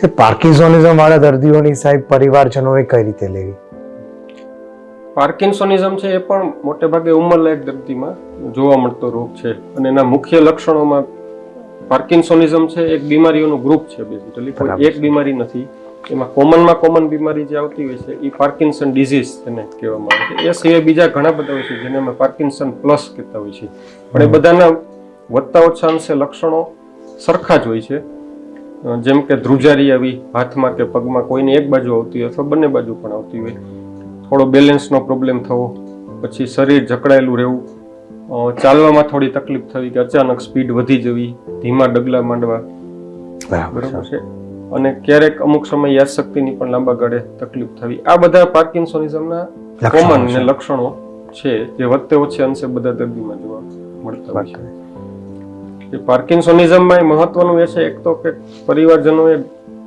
તે પાર્કિન્સોનિઝમ વાળા દર્દીઓની સાહેબ પરિવારજનોએ કઈ રીતે લેવી? પાર્કિન્સોનિઝમ છે એ પણ મોટે ભાગે ઉંમરલાયક દર્દીમાં જોવા મળતો રોગ છે અને એના મુખ્ય લક્ષણોમાં પાર્કિન્સોનિઝમ છે એક બીમારીઓનું ગ્રુપ છે બેઝિકલી કોઈ એક બીમારી નથી. એમાં કોમનમાં કોમન બીમારી જે આવતી હોય છે એ પાર્કિન્સન ડિઝીઝ એને કહેવામાં આવે છે. એ સિવાય બીજા ઘણા બધા હોય છે જેને અમે પાર્કિન્સન પ્લસ કહેતા હોય છે. પણ એ બધાના વધતા ઓછા અંશે લક્ષણો સરખા જ હોય છે. જેમ કે ધ્રુજારી આવી હાથમાં કે પગમાં કોઈની એક બાજુ આવતી હોય અથવા બંને બાજુ પણ આવતી હોય. થોડો બેલેન્સનો પ્રોબ્લેમ થવો પછી શરીર જકડાયેલું રહેવું ચાલવામાં થોડી તકલીફ થવી કે અચાનક સ્પીડ વધી જવી ધીમા ડગલા માંડવા. બરાબર છે? અને ક્યારેક અમુક સમય યાદશક્તિની પણ લાંબા ગાળે તકલીફ થવી. આ બધા પાર્કિન્સોનિઝમના કોમન લક્ષણો છે. જે વધતે ઓછે અંશે બધા દર્દીમાં જોવા મળતા હોય છે. પાર્કિન્સોનિઝમમાં એ મહત્વનું એ છે એક તો કે પરિવારજનોએ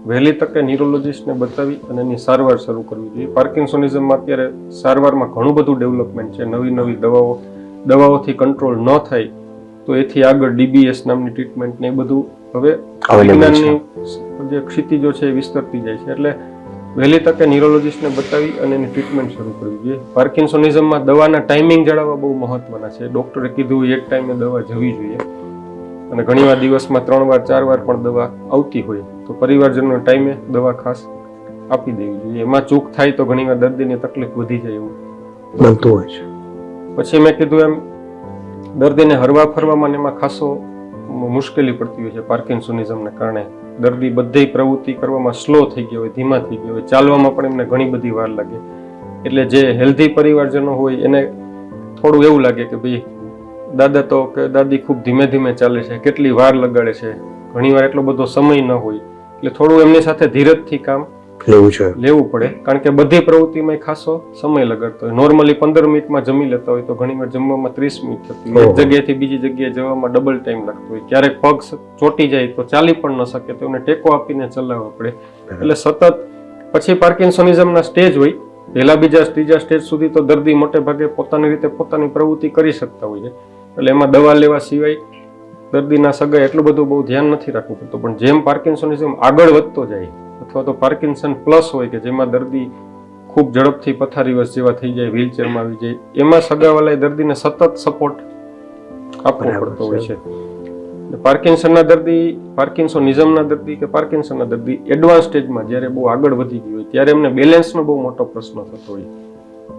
વહેલી તકે ન્યુરોલોજીસ્ટને બતાવી અને એની સારવાર શરૂ કરવી જોઈએ. પાર્કિન્સોનિઝમમાં અત્યારે સારવારમાં ઘણું બધું ડેવલપમેન્ટ છે. નવી નવી દવાઓ દવાઓથી કંટ્રોલ ન થાય તો એથી આગળ ડીબીએસ નામની ટ્રીટમેન્ટ ને એ બધું હવે વિજ્ઞાનની જે ક્ષિતિજો છે એ વિસ્તરતી જાય છે. એટલે વહેલી તકે ન્યુરોલોજીસ્ટને બતાવી અને એની ટ્રીટમેન્ટ શરૂ કરવી જોઈએ. પાર્કિન્સોનિઝમમાં દવાના ટાઈમિંગ જાળવવા બહુ મહત્વના છે. ડોક્ટરે કીધું એક ટાઈમે દવા જવી જોઈએ. અને ઘણીવાર દિવસમાં ત્રણ વાર ચાર વાર પણ દવા આવતી હોય તો પરિવારજનો ટાઈમે દવા ખાસ આપી દેવી જોઈએ. એમાં ચૂક થાય તો ઘણીવાર દર્દીની તકલીફ વધી જાય એવું. બનતું હોય છે. પછી મેં કીધું એમ દર્દીને હરવા ફરવામાં એમાં ખાસો મુશ્કેલી પડતી હોય છે પાર્કિન્સોનિઝમને કારણે. દર્દી બધી પ્રવૃત્તિ કરવામાં સ્લો થઈ ગયો હોય ધીમા થઈ ગયો હોય. ચાલવામાં પણ એમને ઘણી બધી વાર લાગે. એટલે જે હેલ્ધી પરિવારજનો હોય એને થોડું એવું લાગે કે ભાઈ દાદા તો કે દાદી ખૂબ ધીમે ધીમે ચાલે છે કેટલી વાર લગાડે છે ઘણીવાર એટલો બધો સમય ન હોય એટલે થોડું એમની સાથે ધીરજથી કામ લેવું છે. લેવું પડે કારણ કે બધી પ્રવૃત્તિમાં ખાસો સમય લગાડતો હોય. નોર્મલી પંદર મિનિટમાં જમી લેતા હોય તો ઘણીવાર જમવામાં ત્રીસ મિનિટ થતી હોય. એક જગ્યાએથી બીજી જગ્યાએ જવામાં ડબલ ટાઈમ લાગતો હોય. ક્યારેક પગ ચોટી ચોંટી જાય તો ચાલી પણ ન શકે તો એને ટેકો આપીને ચલાવવા પડે. એટલે સતત પછી પાર્કિન્સોનિઝમના સ્ટેજ હોય પહેલા બીજા ત્રીજા સ્ટેજ સુધી તો દર્દી મોટે ભાગે પોતાની રીતે પોતાની પ્રવૃત્તિ કરી શકતા હોય છે. એટલે એમાં દવા લેવા સિવાય દર્દીના સગા એટલું બધું બહુ ધ્યાન નથી રાખવું પડતું. પણ જેમ પાર્કિન્સોનિઝમ આગળ વધતો જાય અથવા તો પાર્કિન્સન પ્લસ હોય કે જેમાં દર્દી ખૂબ ઝડપથી પથારીવશ જેવા થઈ જાય વ્હીલચેરમાં આવી જાય એમાં સગાવાલાએ દર્દીને સતત સપોર્ટ આપવો પડતો હોય છે. પાર્કિન્સનના દર્દી પાર્કિન્સોનિઝમના દર્દી કે પાર્કિન્સનના દર્દી એડવાન્સ સ્ટેજમાં જ્યારે બહુ આગળ વધી ગયું હોય ત્યારે એમને બેલેન્સનો બહુ મોટો પ્રશ્ન થતો હોય.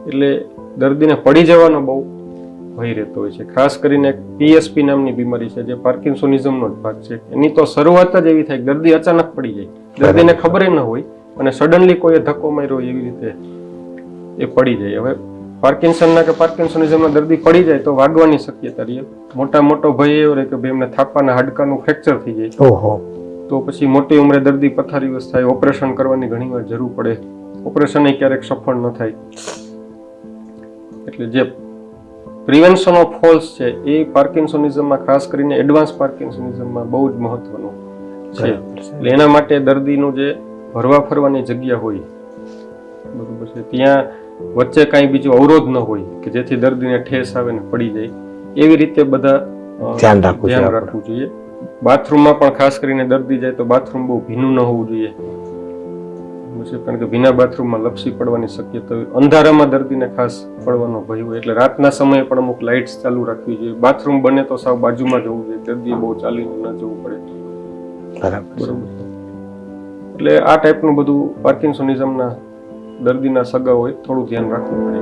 એટલે દર્દીને પડી જવાનો બહુ ભય રહેતો હોય છે. ખાસ કરીને પીએસપી નામની બીમારી છે જે પાર્કિન્સોનિઝમનો જ ભાગ છે. એની તો શરૂઆત જ એવી થાય દર્દી અચાનક પડી જાય. દર્દીને ખબર ન હોય અને સડનલી કોઈએ ધક્કો માર્યો એવી રીતે એ પડી જાય. હવે પાર્કિન્સનના કે પાર્કિન્સોનિઝમના દર્દી પડી જાય તો વાગવાની શક્યતા રહે. મોટા મોટો ભય એવો રહે કે ભાઈ એમને થાપાના હાડકાનું ફ્રેક્ચર થઈ જાય. તો પછી મોટી ઉંમરે દર્દી પથારીવશ થાય. ઓપરેશન કરવાની ઘણીવાર જરૂર પડે. ઓપરેશન ક્યારેક સફળ ન થાય. એટલે જે પ્રિવેન્શન ઓફ ફોલ્સ છે એ પાર્કિન્સોનિઝમમાં ખાસ કરીને એડવાન્સ પાર્કિન્સોનિઝમમાં બહુ જ મહત્વનું છે. એટલે એના માટે દર્દીનું જે ભરવા ફરવાની જગ્યા હોય બરોબર છે ત્યાં વચ્ચે કાંઈ બીજો અવરોધ ન હોય કે જેથી દર્દીને ઠેસ આવે ને પડી જાય એવી રીતે બધા ધ્યાન રાખવું જોઈએ. બાથરૂમમાં પણ ખાસ કરીને દર્દી જાય તો બાથરૂમ બહુ ભીનું ન હોવું જોઈએ. પછી કારણ કે ભીના બાથરૂમમાં લપસી પડવાની શક્યતા હોય. અંધારામાં દર્દીને ખાસ પડવાનો ભય હોય એટલે રાતના સમયે પણ અમુક લાઇટ્સ ચાલુ રાખવી જોઈએ. બાથરૂમ બને તો સાવ બાજુમાં જવું જોઈએ દર્દીએ બહુ ચાલીને ન જવું પડે. બરાબર. એટલે આ ટાઈપનું બધું પાર્કિન્સોનિઝમના દર્દીના સગા હોય થોડું ધ્યાન રાખવું પડે.